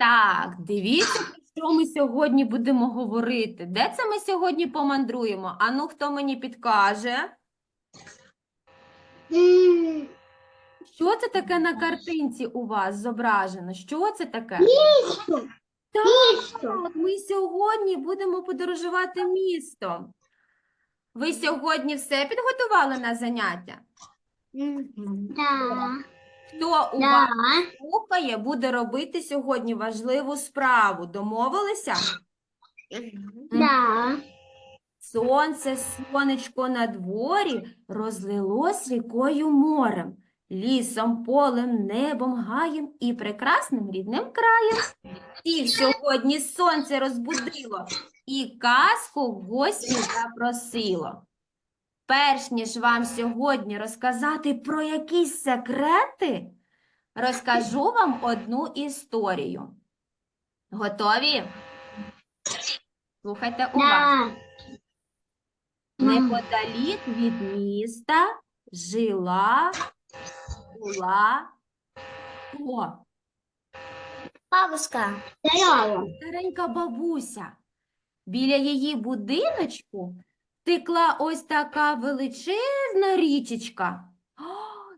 Так, дивіться, про що ми сьогодні будемо говорити. Де це ми сьогодні помандруємо? А ну, хто мені підкаже? Що це таке на картинці у вас зображено? Що це таке? Місто. Так, Місто. ми сьогодні будемо подорожувати містом. Ви сьогодні все підготували на заняття? Да. Хто у Да. вас слухає, буде робити сьогодні важливу справу? Домовилися? Да. Сонце, сонечко на дворі розлилось рікою морем, лісом, полем, небом, гаєм і прекрасним рідним краєм. Всіх сьогодні сонце розбудило і казку в гості запросило. Перш ніж вам сьогодні розказати про якісь секрети, розкажу вам одну історію. Готові? Слухайте уважно. Неподалік від міста жила, була хто? Бабушка. Старенька бабуся. Біля її будиночку текла ось така величезна річечка. О,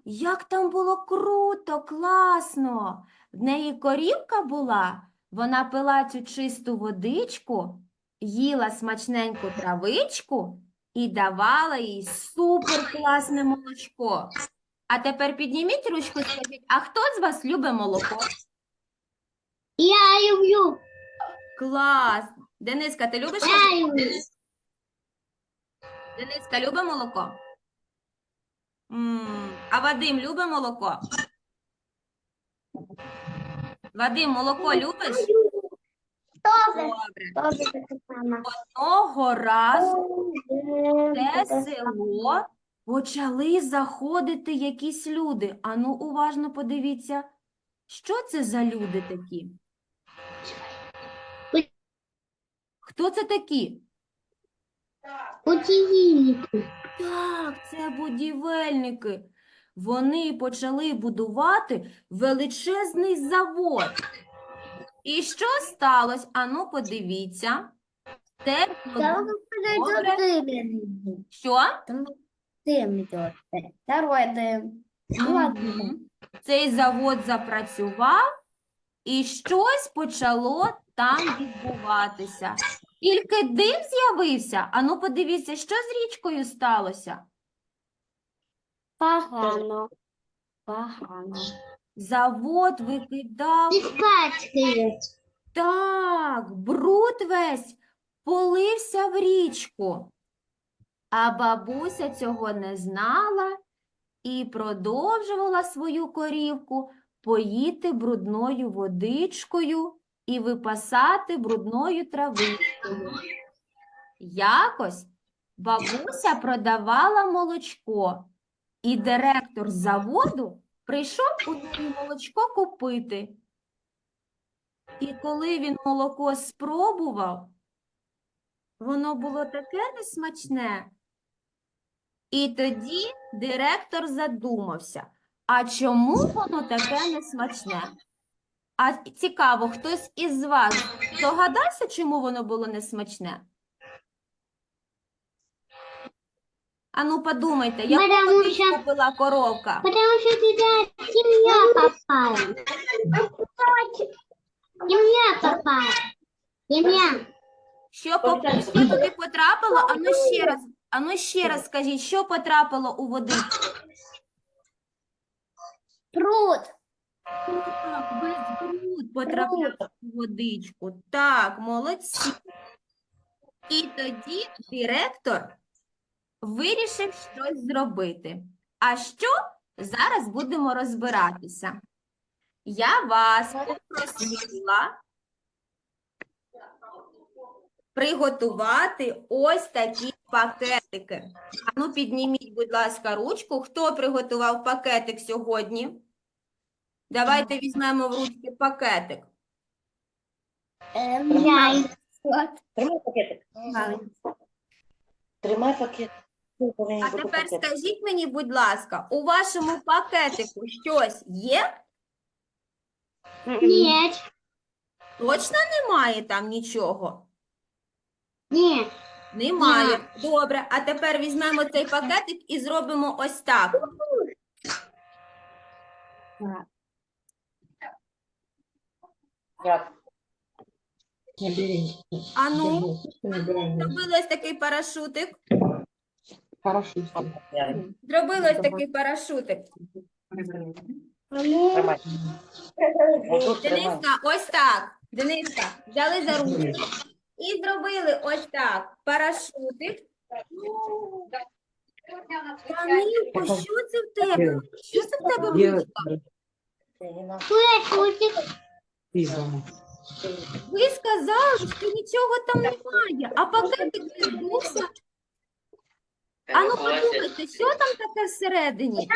як там було круто, класно! В неї корівка була, вона пила цю чисту водичку, їла смачненьку травичку і давала їй супер класне молочко. А тепер підніміть ручку і скажіть, а хто з вас любить молоко? Я люблю. Клас! Дениска, ти любиш молоко? Я люблю. Дениска любить молоко? М, А Вадим любить молоко? Вадим, молоко любиш? Тоже. Добре. Тоже така сама. Одного разу в те село почали заходити якісь люди. Ану, уважно подивіться, що це за люди такі? Хто це такі? Будильники. Так, це будівельники. Вони почали будувати величезний завод. І що сталося? Ану, подивіться. Тепло Там Добре. подойдет дым. Що? Там дым идет. Второй дым. Ну, ладно. Мгм. Цей завод запрацював, і щось почало там відбуватися. Тільки дим з'явився. Ану, подивіться, що з річкою сталося. Погано. Погано. Завод викидав Испачкает. Так, бруд весь полився в річку. А бабуся цього не знала і продовжувала свою корівку поїти брудною водичкою і випасати брудною травичкою. Якось бабуся продавала молочко, і директор заводу прийшов у неї молочко купити. І коли він молоко спробував, воно було таке несмачне. І тоді директор задумався, а чому воно таке несмачне? А цікаво, хтось із вас догадався, чому воно було несмачне? Ану, подумайте, яку Потому водичку що- пила коровка? Потому что туда семья попала. Семья попала. Семья. Що, поп- що туди потрапило? Ану ще раз, ану ще раз скажіть, що потрапило у водичку? Пруд. Так, весь бруд потрапляв у водичку. Так, молодці. І тоді директор вирішив щось зробити. А що? Зараз будемо розбиратися. Я вас попросила приготувати ось такі пакетики. Ану, підніміть, будь ласка, ручку. Хто приготував пакетик сьогодні? Давайте візьмемо в ручки пакетик. Тримай пакетик. Тримай пакет. А тепер скажіть мені, будь ласка, у вашому пакетику щось є? Нет. Точно немає там нічого? Ні. Немає. Добре, а тепер візьмемо цей пакетик і зробимо ось так. так. Не бери. А ну, Не бери. зробили такий парашутик. Хорошо. Я. Зробили ось такий парашутик. Тримай. Отут тримай. Дениска, ось так. Дениска, взяли за ручку і зробили ось так. Парашутик. Камілко, що це в тебе? Що це в тебе в Делай. ручках? Дома. Ви сказали, що нічого там немає, а пакетик не здувся. А ну подумайте, що там таке всередині?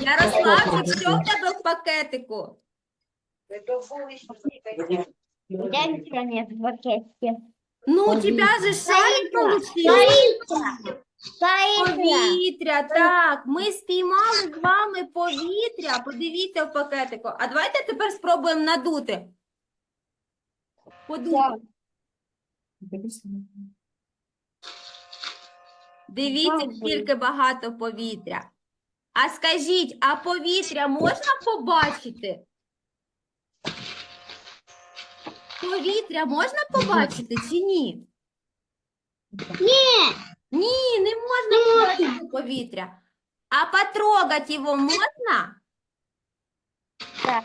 Ярославчик, що в тебе в пакетику? Я нет в пакетике. Ну, у тебе же шарик получився. Повітря. Так. Ми спіймали з вами повітря. Подивіться в пакетику. А давайте тепер спробуємо надути. Подумайте. Дивіться, скільки багато повітря. А скажіть, а повітря можна побачити? Повітря можна побачити чи ні? Ні. Ні, не можна побачити повітря. А потрогати його можна?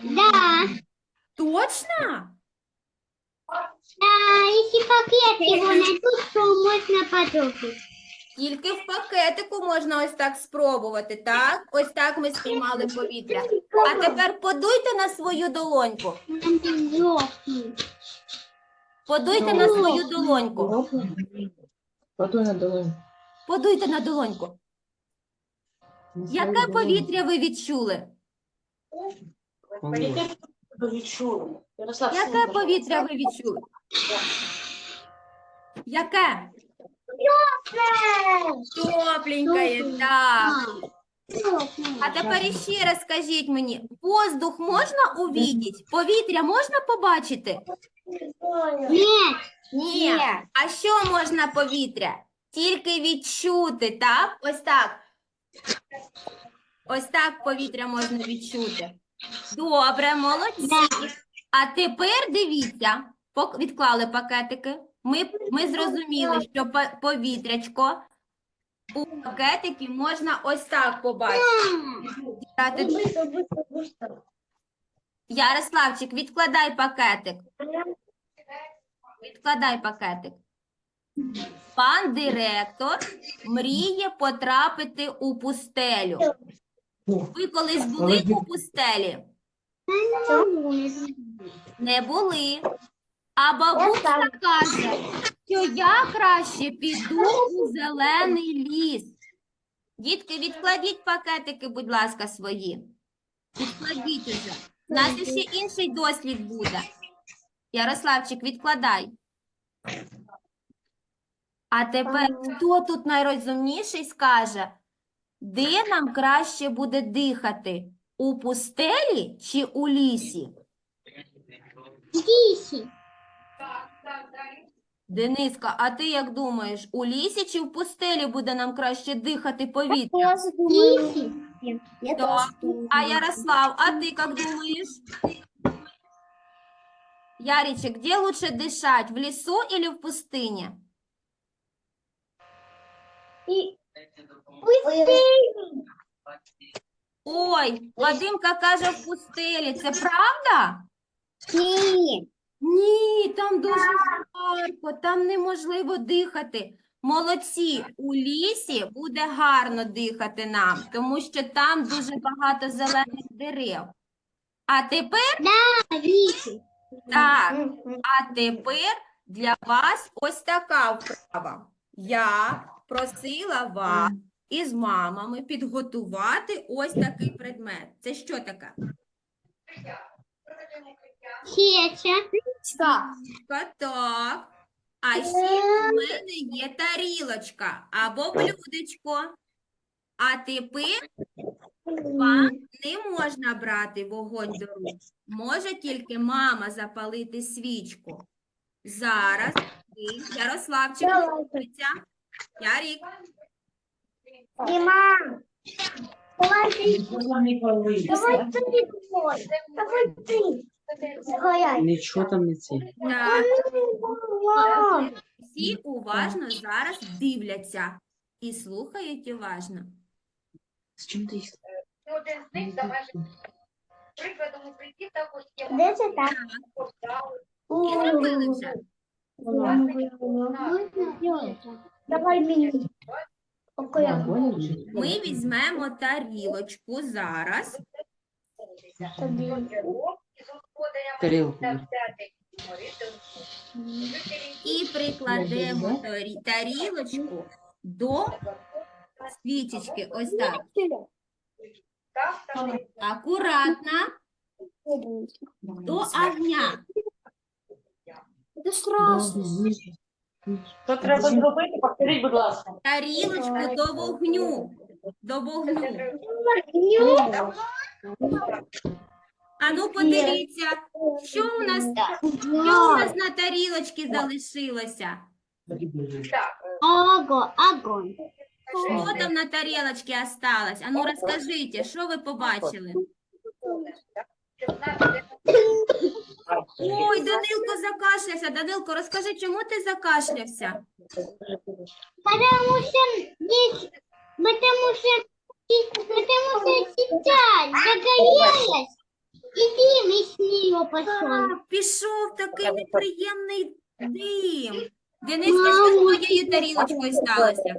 Да. Точно? Да, если пакет его найдут, то можно потрогать. Тільки в пакетику можна ось так спробувати, так? Ось так ми спіймали повітря. А тепер подуйте на свою долоньку. Подуйте на свою долоньку. Подуй на долоньку. Подуйте на долоньку. Яке повітря ви відчули? Ярослав, Яке повітря ви відчули? Яке? Тепленьке, так. А тепер іще раз скажіть мені, воздух можна увидіти? Повітря можна побачити? Нет. Ні. А що можна повітря? Тільки відчути, так? Ось так. Ось так повітря можна відчути. Добре, молодці. А тепер дивіться, відклали пакетики. Ми, ми зрозуміли, що повітрячко у пакетики можна ось так побачити. Ярославчик, відкладай пакетик. Відкладай пакетик. Пан директор мріє потрапити у пустелю. Ви колись були у пустелі? Не були. А бабуся каже, що я краще піду у зелений ліс. Дітки, відкладіть пакетики, будь ласка, свої. Відкладіть уже. У нас ще інший дослід буде. Ярославчик, відкладай. А тепер хто тут найрозумніший скаже, де нам краще буде дихати? У пустелі чи у лісі? Здесь. Дениска, а ти як думаєш, у лісі чи в пустелі буде нам краще дихати повітря? Я думаю. Я Да. тоже думаю. А Ярослав, а ты как думаешь? Яричек, где лучше дышать, в лесу или в пустыне? И- Ой, Вадимка каже в пустелі. Це правда? Ні. Ні, там дуже жарко, там неможливо дихати. Молодці, у лісі буде гарно дихати нам, тому що там дуже багато зелених дерев. А тепер Віки. так. А тепер для вас ось така вправа. Я просила вас із мамами підготувати ось такий предмет. Це що таке? Сеча. Так. А ще в мене є тарілочка або блюдечко. А тепер Вам не можна брати вогонь до рук. Може тільки мама запалити свічку. Зараз ви, Ярославчик, готується. Ярік, Дима, давай ты, не повинен. давай ты, Ой, давай ты. Нічого там не ці. так, всі уважно зараз дивляться і слухають уважно. З чим ти їх? Один з них залежить прикладом у житті також є Де це так? І зробили вже. Давай мені. Ми візьмемо тарілочку зараз. Тобі. Тарілку. І прикладемо тарі- тарілочку до свічечки. Ось так. так, так, Акуратно до огня. Це страшно. Що треба зробити? Повторіть, будь ласка. Тарілочку до вогню. До вогню. Ану, подивіться, що у нас, що у нас на тарілочці залишилося? Ого, огонь. Що там на тарілочці осталось? Ану, розкажіть, що ви побачили? Ой, Данилко закашлявся. Данилко, розкажи, чому ти закашлявся? Потому что здесь, потому что, потому что сейчас загорелось, дым из нее пошел. Пішов такий неприємний дим. Дениска, що з твоєю тарілочкою сталося?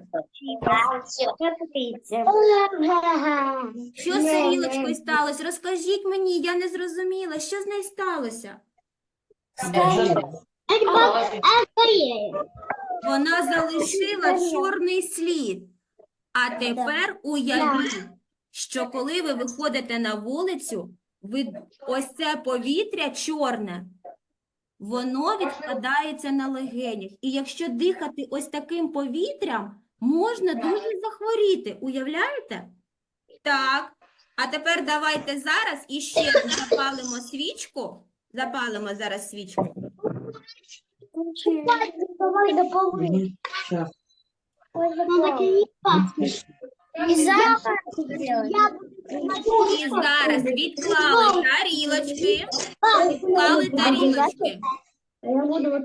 Що з тарілочкою сталося? Розкажіть мені, я не зрозуміла, що з нею сталося? Вона залишила чорний слід. А тепер уявіть, що коли ви виходите на вулицю, ви ось це повітря чорне, воно відкладається на легенях. І якщо дихати ось таким повітрям, можна дуже захворіти. Уявляєте? Так. А тепер давайте зараз іще запалимо свічку. Запалимо зараз свічку. Давай. Мені щас. И запах І зараз відклали тарілочки, відклали тарілочки. Я буду вот.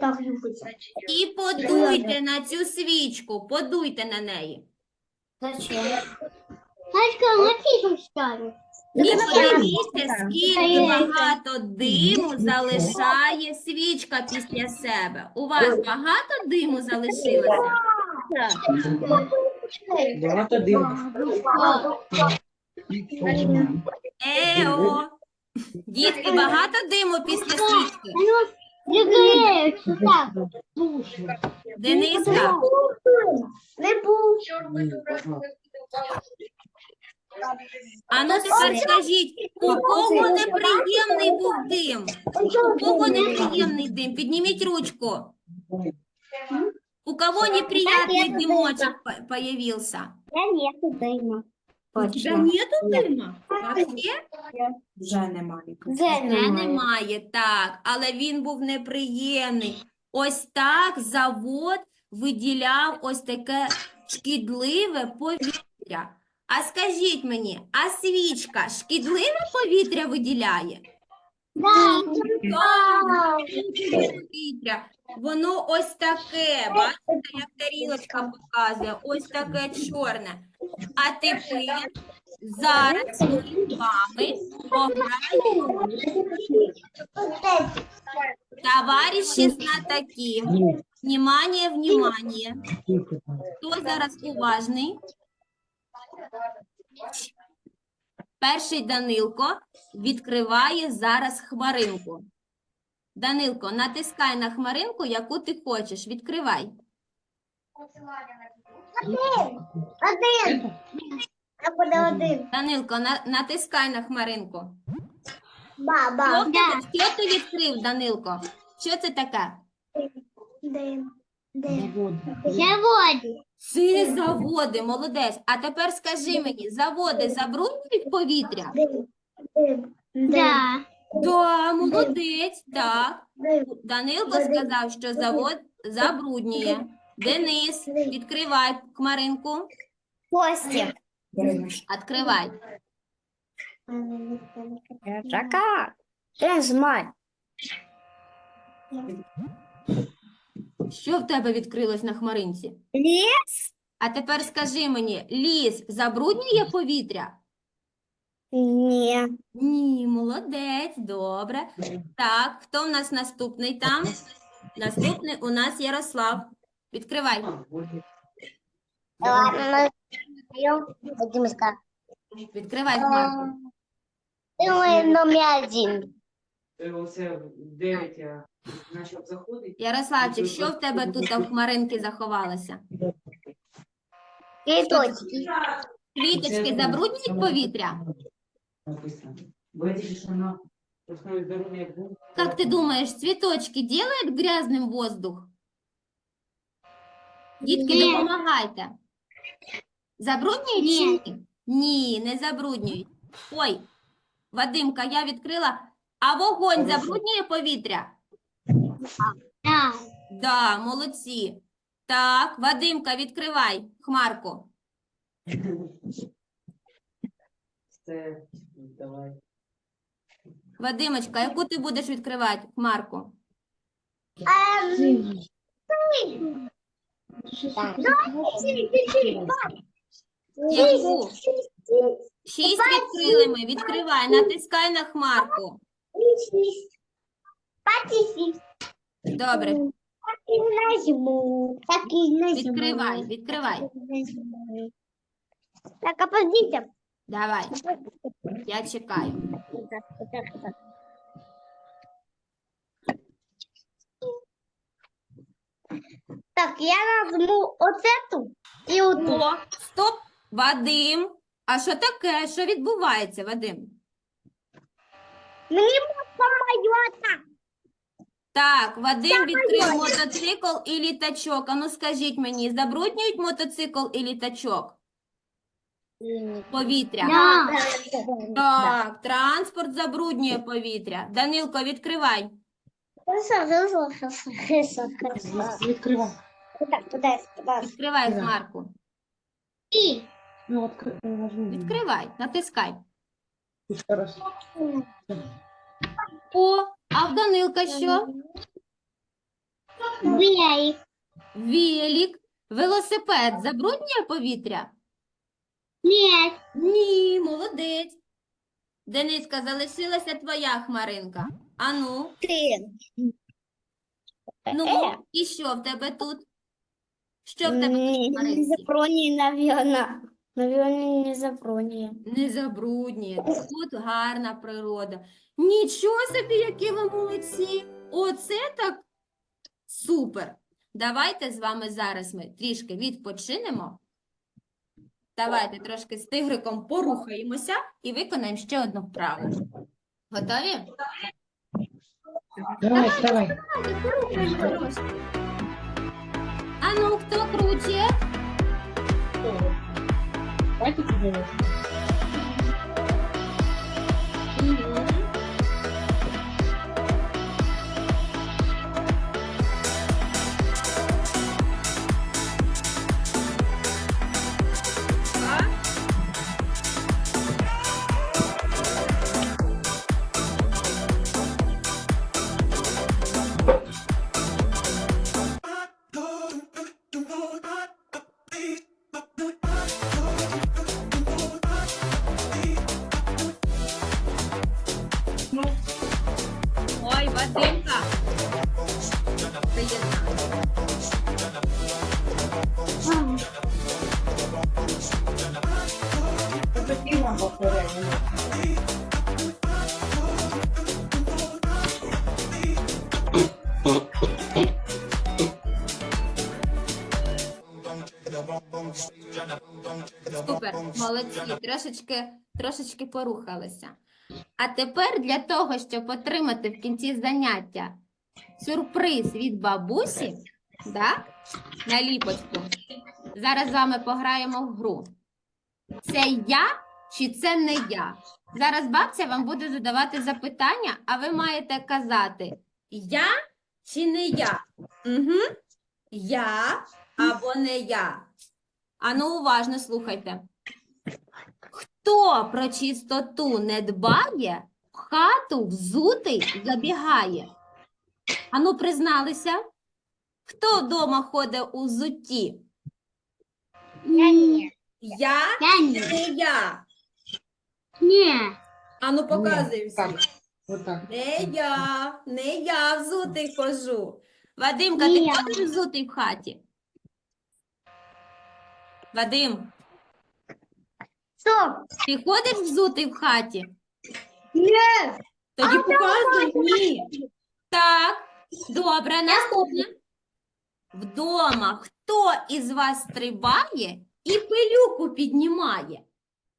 І подуйте на цю свічку, подуйте на неї. Зачем? І подивіться, скільки багато диму залишає свічка після себе. У вас багато диму залишилося? Багато диму. Ео! Дітки, багато диму після свічки. Дениска, Не був. А ну тепер скажіть, у кого неприємний був дим? У кого неприємний дим? Підніміть ручку. У кого неприятный дымочек по- появился? Я нету дыма. У тебя нету дыма? Вообще? Вже Не немає, так, але він був неприємний. Ось так завод виділяв ось таке шкідливе повітря. А скажіть мені, а свічка шкідливе повітря виділяє? Повітря. Воно ось таке, бачите, як тарілочка показує, ось таке чорне. А тепер зараз ми з вами пограємо Товарищи знатоки, внимание, внимание. Хто зараз уважний? Перший Данилко відкриває зараз хмаринку. Данилко, натискай на хмаринку, яку ти хочеш. Відкривай. Один. Я подав один. Данилко, на, натискай на хмаринку. Баба. Що, ти відкрив, Данилко? Що це таке? Дим. Заводи. Це заводи, молодець. А тепер скажи мені, заводи забруднюють повітря? Да. Да, молодець, так. Данилко сказав, що завод забруднює. Денис, відкривай хмаринку. Костя. Відкривай. Жака. Нажимай. Що в тебе відкрилось на хмаринці? Лес? А тепер скажи мені, ліс забруднює повітря? Не. Ні, молодець, добре. Так, хто в нас наступний там? Наступний у нас Ярослав. Відкривай. Ладно. Відкривай хмарку. Думаю, номер один. Е, Оце в 9 я почав заходити. Ярославчик, що в тебе тут в хмаринки заховалося? Цветочки. Квіточки забруднюють повітря? Написано. Бо я тільки що на основі здоров'я був. Как ты думаешь, цветочки делают грязным воздух? Дітки, Ні. допомагайте. Забруднюють чи ні? Ні, не забруднюють. Ой, Вадимка, я відкрила. А вогонь забруднює повітря? Да. Да, молодці. Так, Вадимка, відкривай хмарку. Це давай. Вадимочка, яку ти будеш відкривати хмарку? Яку? Шість відкрили ми. Відкривай, натискай на хмарку. Добре, Так и нажму. Так и нажму. відкривай, відкривай. Так, а подождите. Давай, я чекаю. Так, я эту и вот эту. О, стоп, Вадим. А що таке? Що відбувається, Вадим? Мне самолета. Так, Вадим відкрив мотоцикл і літачок. А ну скажіть мені, забруднюють мотоцикл і літачок? Повітря. Да. Так, транспорт забруднює повітря. Данилко, відкривай. Відкривай. Відкривай Так. хмарку. И. Ну, Відкривай, натискай. Ще раз. О, а в Данилка що? Велик. Велик. Велосипед забруднює повітря? Нет. Ні, молодець. Дениска, залишилася твоя хмаринка. Ану, Ты. ну, і що в тебе тут? Що в тебе тут хмаринці? запрони, наверное. Наверное, не запрони. Не забруднює. Тут гарна природа. Нічого собі, які ви молодці. Оце так супер. Давайте з вами зараз ми трішки відпочинемо. Давайте трошки з тигриком порухаємося і виконаємо ще одну вправу. Готові? Давай, давай. А ну, хто круче? Давайте подивимось. Супер, молодці, трошечки, трошечки порухалися. А тепер для того, щоб отримати в кінці заняття сюрприз від бабусі, Да? Наліпочку. Зараз з вами пограємо в гру. Це я чи це не я? Зараз бабця вам буде задавати запитання, а ви маєте казати я чи не я? Угу. Я або не я. Ану, уважно слухайте. Хто про чистоту не дбає, в хату взутий забігає. Ану, призналися? Хто вдома ходить у взутті? Я ні. Я Я ні. не я? Ні. Ану, показуй всім. Отак. Не я, не я взутий хожу. Вадимка, ти Ні. ходиш взутий в хаті? Вадим, Стоп. ти ходиш взутий в хаті? Ні. Тоді показуй ні. Так, добре, наступне. Вдома хто із вас стрибає і пилюку піднімає?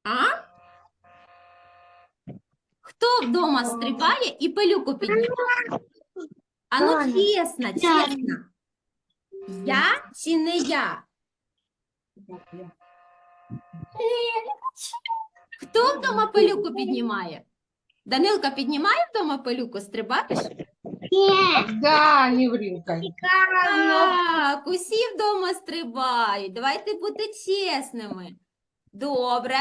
А? Хто вдома стрибає і пилюку піднімає? А ну чесно, чесно. Я чи не я? Хто вдома пилюку піднімає? Данилка піднімає вдома пилюку, стрибаєш? Да, не врінка. Так, усі вдома стрибають. Давайте бути чесними. Добре.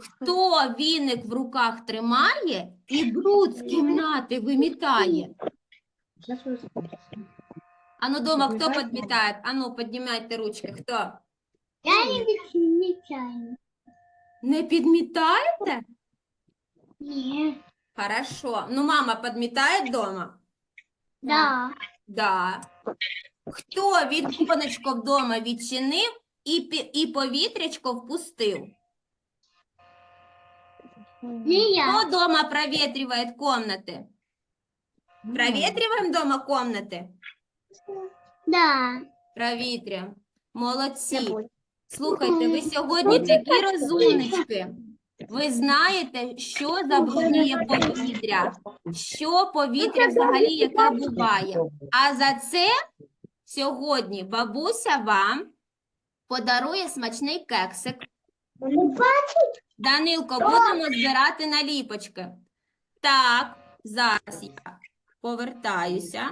Хто віник в руках тримає і бруд з кімнати вимітає? Ану, дома хто Підмітає? Ану, піднімайте ручки. Хто? Я не відмічаю. Не підмітаєте? Ні. Хорошо. Ну, мама підмітає вдома? Да. Да. Хто віконечко вдома відчинив і, і повітрячко впустив? Не я. Кто дома проветривает комнаты? Проветриваем дома комнаты? Да. Провітрюємо. Молодці. Слухайте, ви сьогодні такі розумнички. Ви знаєте, що забруднює повітря, що повітря взагалі яке буває. А за це сьогодні бабуся вам подарує смачний кексик. Данилко, будемо збирати наліпочки. Так, зараз я повертаюся.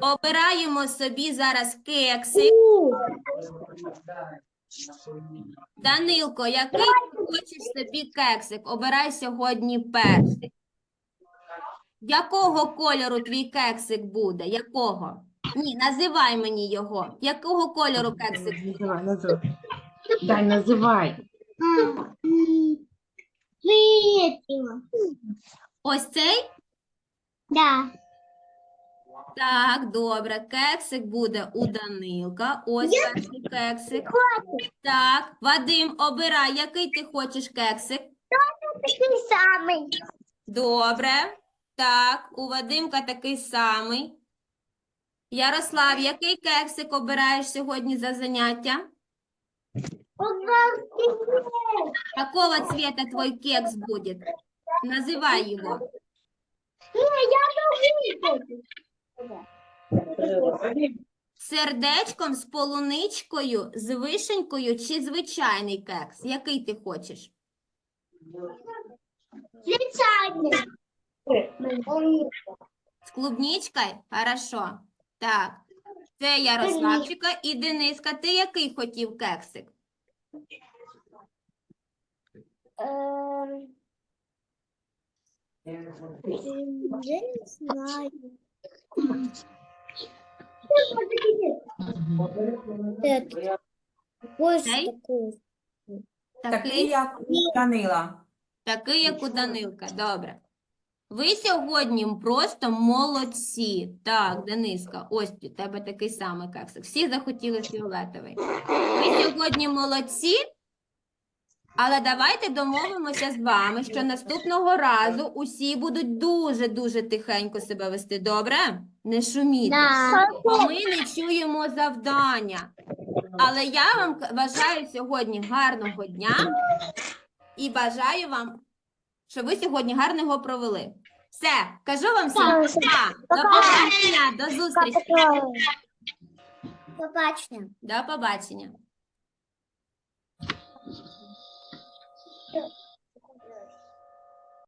Обираємо собі зараз кексик. Данилко, який ти хочеш собі кексик? Обирай сьогодні перший. Якого кольору твій кексик буде? Якого? Ні, називай мені його. Якого кольору кексик? Називай, називай. Дай, називай. Витила. Ось цей? Да. Так, добре. Кексик буде у Данилка. Ось перший кексик. Так, Вадим, обирай, який ти хочеш кексик. Такий самий. Добре. Так, у Вадимка такий самий. Ярослав, який кексик обираєш сьогодні за заняття? Какого цвета твой кекс будет? Называй его. Сердечком з полуничкою, з вишенькою чи звичайний кекс? Який ти хочеш? Звичайний. З клубничкою? Хорошо. Так. Це Ярославчика і Дениска. Ти який хотів кексик? Ем, Я не знаю. Это. Такий, як у Данила. такий, як у Данилка. Добре. Ви сьогодні просто молодці. Так, Дениска, ось у тебе такий самий кексик. Всі захотіли фіолетовий. Ви сьогодні молодці, але давайте домовимося з вами, що наступного разу усі будуть дуже-дуже тихенько себе вести. Добре? Не шуміть. Бо ми не чуємо завдання. Але я вам бажаю сьогодні гарного дня і бажаю вам, щоб ви сьогодні гарно його провели. Все, кажу вам всім. До побачення, до зустрічі. Побачення. До побачення.